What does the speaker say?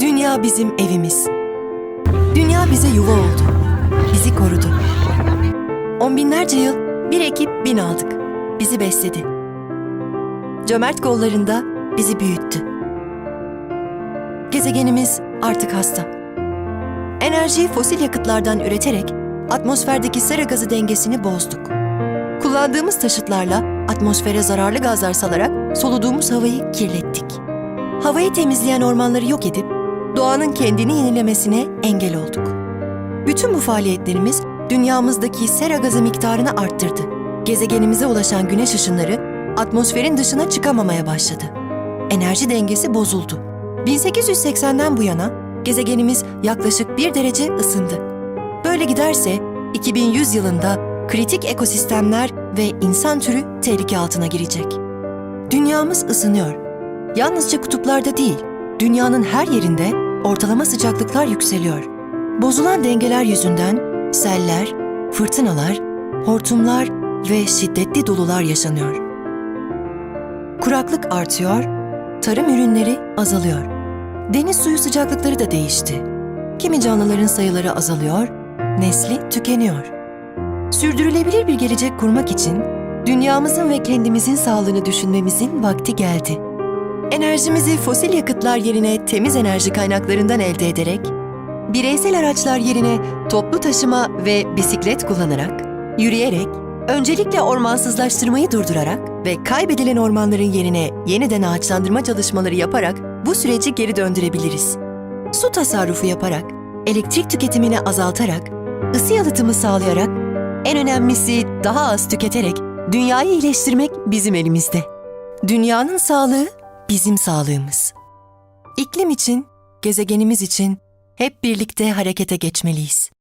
Dünya bizim evimiz. Dünya bize yuva oldu. Bizi korudu. On binlerce yıl bir ekip bin aldık. Bizi besledi. Cömert kollarında bizi büyüttü. Gezegenimiz artık hasta. Enerjiyi fosil yakıtlardan üreterek atmosferdeki sera gazı dengesini bozduk. Kullandığımız taşıtlarla atmosfere zararlı gazlar salarak soluduğumuz havayı kirlettik. Havayı temizleyen ormanları yok edip doğanın kendini yenilemesine engel olduk. Bütün bu faaliyetlerimiz dünyamızdaki sera gazı miktarını arttırdı. Gezegenimize ulaşan güneş ışınları atmosferin dışına çıkamamaya başladı. Enerji dengesi bozuldu. 1880'den bu yana gezegenimiz yaklaşık bir derece ısındı. Böyle giderse 2100 yılında kritik ekosistemler ve insan türü tehlike altına girecek. Dünyamız ısınıyor. Yalnızca kutuplarda değil, dünyanın her yerinde ortalama sıcaklıklar yükseliyor. Bozulan dengeler yüzünden seller, fırtınalar, hortumlar ve şiddetli dolular yaşanıyor. Kuraklık artıyor, tarım ürünleri azalıyor. Deniz suyu sıcaklıkları da değişti. Kimi canlıların sayıları azalıyor, nesli tükeniyor. Sürdürülebilir bir gelecek kurmak için dünyamızın ve kendimizin sağlığını düşünmemizin vakti geldi. Enerjimizi fosil yakıtlar yerine temiz enerji kaynaklarından elde ederek, bireysel araçlar yerine toplu taşıma ve bisiklet kullanarak, yürüyerek, öncelikle ormansızlaştırmayı durdurarak ve kaybedilen ormanların yerine yeniden ağaçlandırma çalışmaları yaparak bu süreci geri döndürebiliriz. Su tasarrufu yaparak, elektrik tüketimini azaltarak, ısı yalıtımı sağlayarak, en önemlisi daha az tüketerek dünyayı iyileştirmek bizim elimizde. Dünyanın sağlığı bizim sağlığımız. İklim için, gezegenimiz için hep birlikte harekete geçmeliyiz.